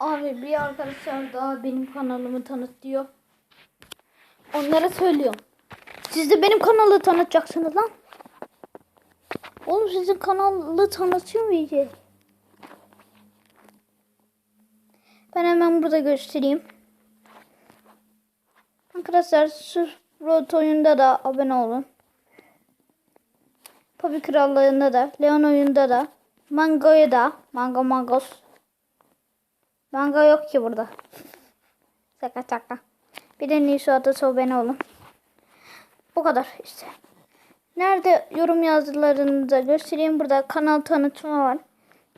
Abi bir arkadaşlar daha benim kanalımı tanıt diyor. Onlara söylüyorum. Siz de benim kanalı tanıtacaksınız lan. Oğlum sizin kanalı tanıtıyor mu iyice? Ben hemen burada göstereyim. Arkadaşlar Surfroad oyunda da abone olun. Papi Krallığı'nda da, Leon oyunda da, Mango'ya da, Mango Mangos. Mango yok ki burada. şaka şaka. Bir de Nisuat'a abone olun. Bu kadar işte. Nerede yorum yazılarınızı göstereyim. Burada kanal tanıtımı var.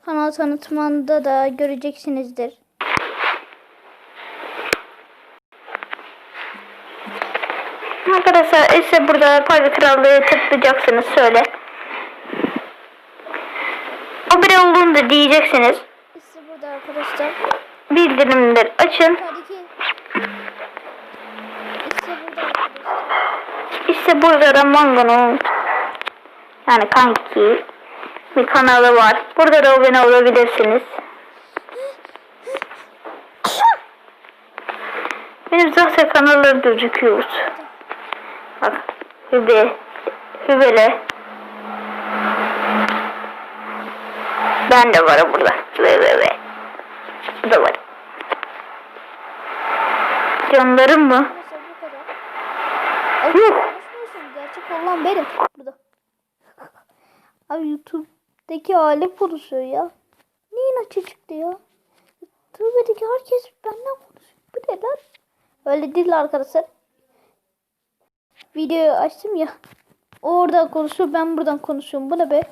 Kanal tanıtımında da göreceksinizdir. Arkadaşlar ise burada Parti Krallığı tıklayacaksınız söyle. Abone olun da diyeceksiniz. Arkadaşlar. Bildirimleri açın. İşte burada arkadaşlar. İşte burada da Mango'nun yani kanki bir kanalı var. Burada da abone olabilirsiniz. Benim zaten kanalları gözüküyor. Bak. Hübe. Hübele. Ben de varım burada. Ve ve ve. Bu da var. Canlarım mı? Gerçek olan benim burada. Abi YouTube'daki hali konuşuyor ya. Neyin açı çıktı ya? YouTube'daki herkes benden konuşuyor. Bu ne lan? Öyle değil arkadaşlar. Videoyu açtım ya. O oradan konuşuyor ben buradan konuşuyorum. Bu ne be?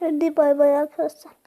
Hadi bay bay arkadaşlar.